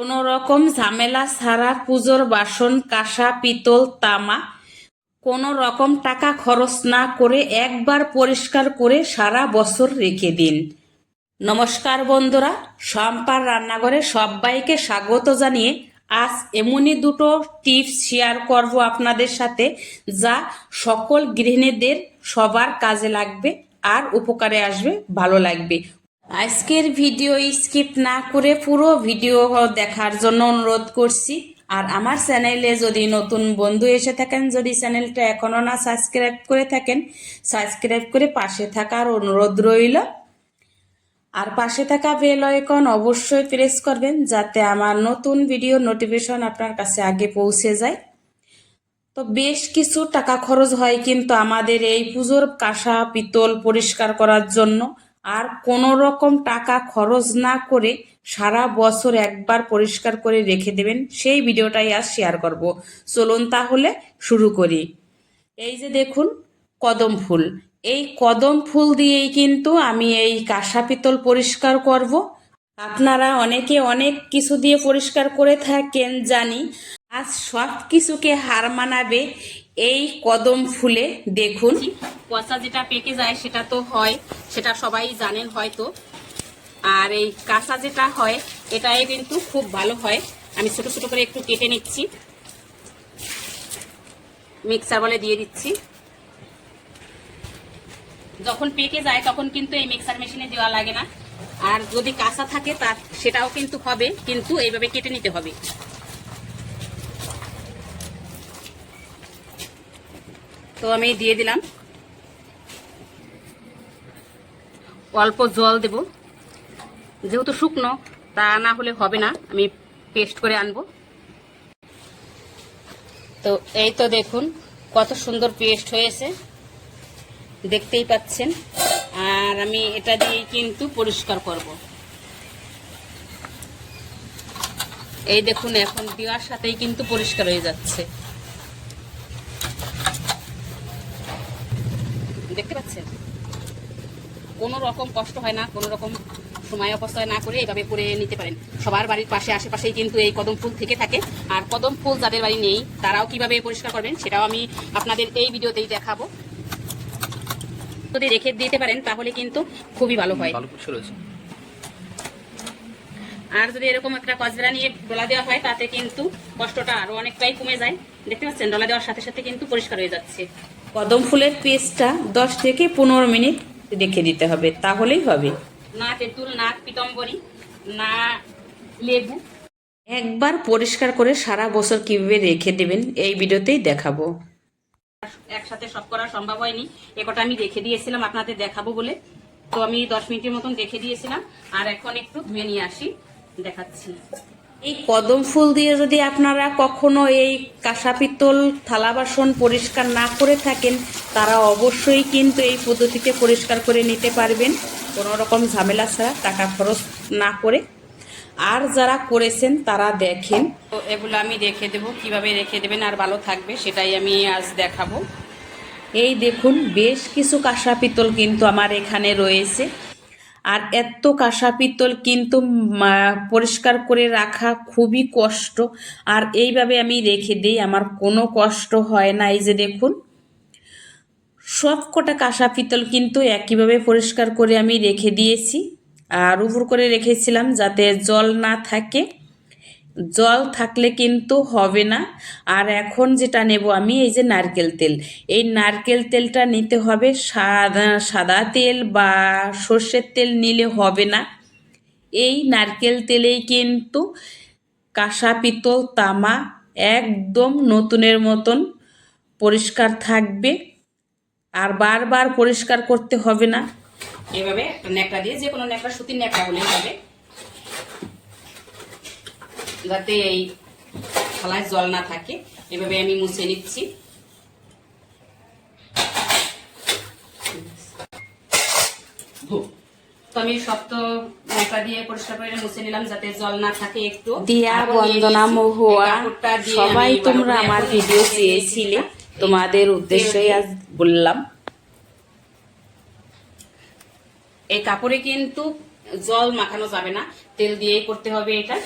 কোনো রকম ঝামেলা ছাড়া পুজোর বাসন, কাঁসা, পিতল, তামা কোনো রকম টাকা খরচ না করে একবার পরিষ্কার করে সারা বছর রেখে দিন। নমস্কার বন্ধুরা, সম্পার রান্নাঘরে সবাইকে স্বাগত জানিয়ে আজ এমনই দুটো টিপস শেয়ার করব আপনাদের সাথে যা সকল গৃহিণীদের সবার কাজে লাগবে আর উপকারে আসবে, ভালো লাগবে। আজকের ভিডিও স্কিপ না করে পুরো ভিডিও দেখার জন্য অনুরোধ করছি। আর আমার চ্যানেলে যদি নতুন বন্ধু এসে থাকেন, যদি চ্যানেলটা এখনও না সাবস্ক্রাইব করে থাকেন, সাবস্ক্রাইব করে পাশে থাকার অনুরোধ রইল। আর পাশে থাকা বেল আইকন অবশ্যই প্রেস করবেন, যাতে আমার নতুন ভিডিও নোটিফিকেশন আপনার কাছে আগে পৌঁছে যায়। তো বেশ কিছু টাকা খরচ হয় কিন্তু আমাদের এই পুজোর কাঁসা, পিতল পরিষ্কার করার জন্য। আর কোনো রকম টাকা খরচ না করে সারা বছর একবার পরিষ্কার করে রেখে দেবেন, সেই ভিডিওটাই আজ শেয়ার করব। চলুন তাহলে শুরু করি। এই যে দেখুন, কদম ফুল। এই কদম ফুল দিয়েই কিন্তু আমি এই কাঁসা পিতল পরিষ্কার করব। আপনারা অনেকে অনেক কিছু দিয়ে পরিষ্কার করে থাকেন, জানি। আজ সব কিছুকে হার মানাবে এই কদম ফুলে, দেখুন। পচা যেটা পেকে যায়, সেটা তো হয়, সেটা সবাই জানেন হয়তো। আর এই কাঁচা যেটা হয়, এটাই কিন্তু খুব ভালো হয়। আমি ছোট ছোট করে একটু কেটে নিচ্ছি। মিক্সার বলে দিয়ে দিচ্ছি। যখন পেকে যায়, তখন কিন্তু এই মিক্সার মেশিনে দেওয়া লাগে না। আর যদি কাঁচা থাকে তার সেটাও কিন্তু হবে, কিন্তু এইভাবে কেটে নিতে হবে। তো আমি দিয়ে দিলাম। অল্প জল দেব। যেহেতু শুকনো, তা না হলে হবে না। আমি পেস্ট করে আনব। তো এই তো দেখুন, কত সুন্দর পেস্ট হয়েছে। দেখতেই পাচ্ছেন। আর আমি এটা দিয়ে কিন্তু পরিষ্কার করব। এই দেখুন, এখন দেওয়ার সাথেই কিন্তু পরিষ্কার হয়ে যাচ্ছে। দেখতে পাচ্ছেন? কোনো রকম কষ্ট হয় না কোনো রকম সময় অপচয় না করে এইভাবে করে নিতে পারেন। সবার বাড়ির পাশে আশেপাশেই কিন্তু এই কদম ফুল থেকে থাকে। আর কদম ফুল যাদের বাড়ি নেই তারাও কীভাবে পরিষ্কার করবেন সেটাও আমি আপনাদের এই ভিডিওতেই দেখাবো। যদি রেখে দিতে পারেন তাহলে কিন্তু খুবই ভালো হয়। আর যদি এরকম একটা কচবেড়া নিয়ে ডলা দেওয়া হয় তাতে কিন্তু কষ্টটা আরও অনেকটাই কমে যায়। দেখতে পাচ্ছেন? ডলা দেওয়ার সাথে সাথে কিন্তু পরিষ্কার হয়ে যাচ্ছে। কদম ফুলের পেস্টটা দশ থেকে পনেরো মিনিট রেখে দিতে হবে তাহলেই হবে। না তেঁতুল না পিতম্বরী না লেবু। একবার পরিষ্কার করে সারা বছর কীভাবে রেখে দেবেন এই ভিডিওতেই দেখাবো। একসাথে সব করা সম্ভব হয়নি। একটা আমি রেখে দিয়েছিলাম আপনাদের দেখাবো বলে। তো আমি দশ মিনিটের মতন রেখে দিয়েছিলাম। আর এখন একটু ধুয়ে নিয়ে আসি দেখাচ্ছি। এই কদম ফুল দিয়ে যদি আপনারা কখনো এই কাঁসা পিতল থালা বাসন পরিষ্কার না করে থাকেন, তারা অবশ্যই কিন্তু এই পদ্ধতিতে পরিষ্কার করে নিতে পারবেন। কোনো রকম ঝামেলা ছাড়া টাকা খরচ না করে। আর যারা করেছেন, তারা দেখেন। তো এগুলো আমি রেখে দেবো। কীভাবে রেখে দেবেন আর ভালো থাকবে, সেটাই আমি আজ দেখাবো। এই দেখুন, বেশ কিছু কাঁসা পিতল কিন্তু আমার এখানে রয়েছে। আর এত কাঁসা পিতল কিন্তু পরিষ্কার করে রাখা খুবই কষ্ট। আর এইভাবে আমি রেখে দিই, আমার কোনো কষ্ট হয় না। এই যে দেখুন, সব কটা কাঁসা পিতল কিন্তু একইভাবে পরিষ্কার করে আমি রেখে দিয়েছি। আর উপর করে রেখেছিলাম যাতে জল না থাকে। জল থাকলে কিন্তু হবে না। আর এখন যেটা নেব আমি, এই যে নারকেল তেল। এই নারকেল তেলটা নিতে হবে সাদা সাদা তেল বা সর্ষের তেল নিলে হবে না। এই নারকেল তেলেই কিন্তু কাঁসা, পিতল, তামা একদম নতুনের মতন পরিষ্কার থাকবে। আর বারবার পরিষ্কার করতে হবে না। এভাবে একটা ন্যাকড়া দিয়ে যে কোনো ন্যাকড়া, সুতির ন্যাকড়া হলেই হবে। যাতে এই থালায় জল না থাকে। এভাবে আমি মুছে নিচ্ছি। তো আমি সব ন্যাকড়া দিয়ে পরিষ্কার করে মুছে নিলাম যাতে জল না থাকে একটু। দিয়া বন্দনা মহুয়া এই কাপড়টা দিয়ে সবাই তোমরা আমার ভিডিও চেয়েছিলে তোমাদের উদ্দেশ্যই আজ বললাম। এই কাপড়ে কিন্তু জল মাখানো যাবে না তেল দিয়েই করতে হবে এটা।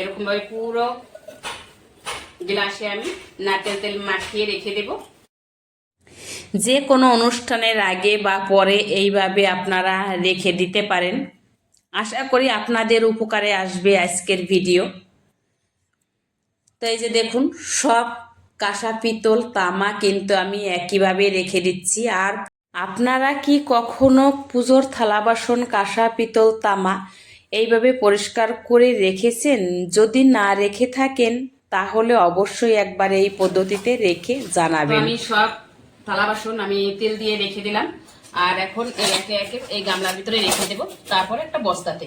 এরকম ভাবে পুরো গ্লাসে আমি নারকেল তেল মাখিয়ে রেখে দেবো। যে কোনো অনুষ্ঠানের আগে বা পরে এইভাবে আপনারা রেখে দিতে পারেন। আশা করি আপনাদের উপকারে আসবে আজকের ভিডিও। তো এই যে দেখুন, সব কাঁসা পিতল, তামা কিন্তু আমি একইভাবে রেখে দিচ্ছি। আর আপনারা কি কখনো পুজোর থালা বাসন, কাঁসা পিতল, তামা এইভাবে পরিষ্কার করে রেখেছেন। যদি না রেখে থাকেন, তাহলে অবশ্যই একবার এই পদ্ধতিতে রেখে জানাবেন। আমি সব থালা বাসন আমি তেল দিয়ে রেখে দিলাম। আর এখন একে একে এই গামলার ভিতরে রেখে দেবো। তারপরে একটা বস্তাতে।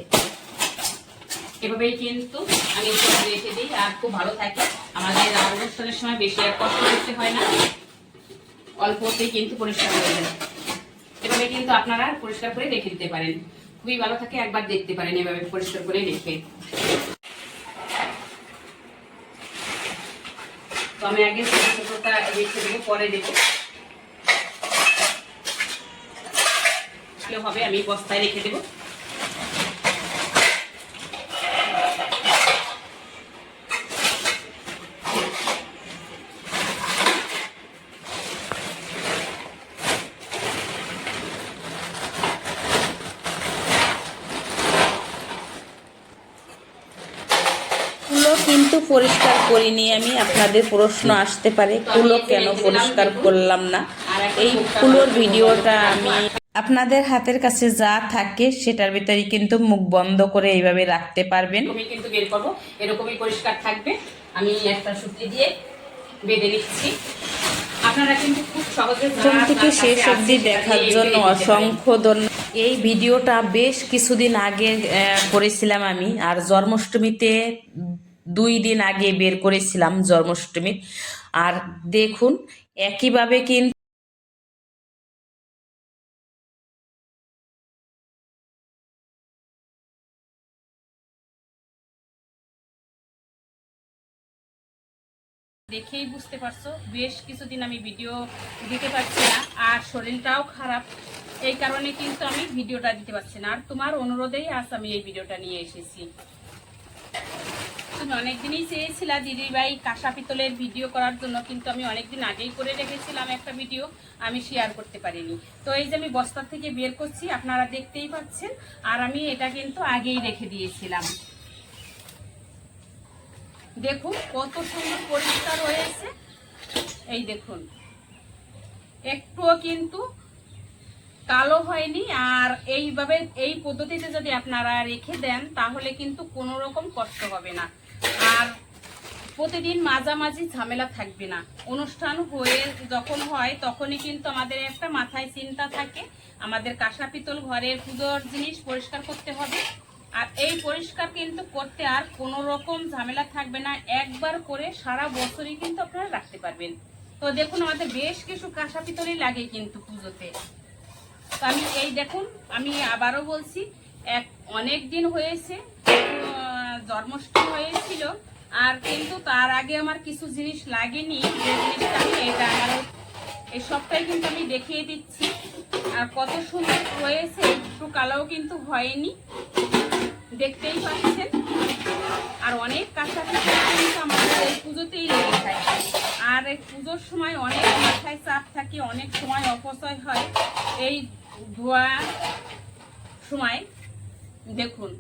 এভাবেই কিন্তু আমি সব রেখে দিই। আর খুব ভালো থাকে। আমাদের আর অনুষ্ঠানের সময় বেশি আর কষ্ট করতে হয় না। অল্পতেই কিন্তু পরিষ্কার হয়ে যায়। এভাবে কিন্তু আপনারা পরিষ্কার করে রেখে দিতে পারেন। খুবই ভালো থাকে, একবার দেখতে পারেন, এভাবে পরিষ্কার করে রেখে। তো আমি আগে রেখে দেবো, পরে দেবো। হবে, আমি বস্তায় রেখে দেবো কুলো কিন্তু পরিষ্কার করিনি আমি আপনাদের প্রশ্ন আসতে পারে কুলো কেন পরিষ্কার করলাম না? এই কুলোর ভিডিওটা আমি আপনাদের হাতের কাছে যা থাকে সেটার ভিতরে কিন্তু মুখ বন্ধ করে এইভাবে রাখতে পারবেন। কিন্তু বের করব এরকমই পরিষ্কার থাকবে। আমি একটা সুতি দিয়ে বেঁধে নিচ্ছি। আপনারা কিন্তু খুব সহজে প্রথম থেকে শেষ অবধি দেখার জন্য। অসংখ্য ধন্যবাদ এই ভিডিওটা বেশ কিছুদিন আগে করেছিলাম আমি। আর জন্মাষ্টমীতে দুই দিন আগে বের করেছিলাম জন্মাষ্টমী। আর দেখুন, একইভাবে কিন্তু দেখেই বুঝতে পারছ, বেশ কিছুদিন আমি ভিডিও দিতে পারছি না, আর শরীরটাও খারাপ। এই কারণে কিন্তু আমি ভিডিওটা দিতে পারছি না। আর তোমার অনুরোধেই আজ আমি এই ভিডিওটা নিয়ে এসেছি। তুমি অনেকদিনই চেয়েছিলা দিদিভাই কাঁসা পিতলের ভিডিও করার জন্য, কিন্তু আমি অনেকদিন আগেই করে রেখেছিলাম একটা ভিডিও আমি শেয়ার করতে পারিনি। তো এই যে আমি বস্তা থেকে বের করছি, আপনারা দেখতেই পাচ্ছেন, আর আমি এটা কিন্তু আগেই রেখে দিয়েছিলাম। দেখুন কত সুন্দর পরিষ্কার হয়েছে। এই দেখুন, একটুও কিন্তু কালো হয়নি, আর এইভাবে, এই পদ্ধতিতে যদি আপনারা রেখে দেন, তাহলে কিন্তু কোনো রকম কষ্ট হবে না। আর প্রতিদিন মাঝামাঝি ঝামেলা থাকবে না। অনুষ্ঠান হয়ে যখন হয়, তখনই কিন্তু আমাদের একটা মাথায় চিন্তা থাকে। আমাদের কাঁসা পিতল ঘরের পুজোর জিনিস পরিষ্কার করতে হবে। আর এই পরিষ্কার কিন্তু করতে আর কোনো রকম ঝামেলা থাকবে না। একবার করে সারা বছরই কিন্তু আপনারা রাখতে পারবেন। তো দেখুন, আমাদের বেশ কিছু কাঁসা পিতলই লাগে কিন্তু পুজোতে। তো আমি এই দেখুন, আমি আবারও বলছি, এক অনেক দিন হয়েছে আহ, জন্মাষ্টমী হয়েছিল আর কিন্তু তার আগে আমার কিছু জিনিস লাগেনি। যে জিনিসটা আমি এটা আমার এই সবটাই কিন্তু আমি দেখিয়ে দিচ্ছি। আর কত সুন্দর হয়েছে একটু কালাও কিন্তু হয়নি। দেখতেই পাচ্ছেন। আর অনেক কাছাকাছি কিন্তু আমাদের এই পুজোতেই লেগে থাকে। আর এই পুজোর সময় অনেক মাথায় চাপ থাকে অনেক সময় অপচয় হয়। এই ধোয়া সময় দেখুন।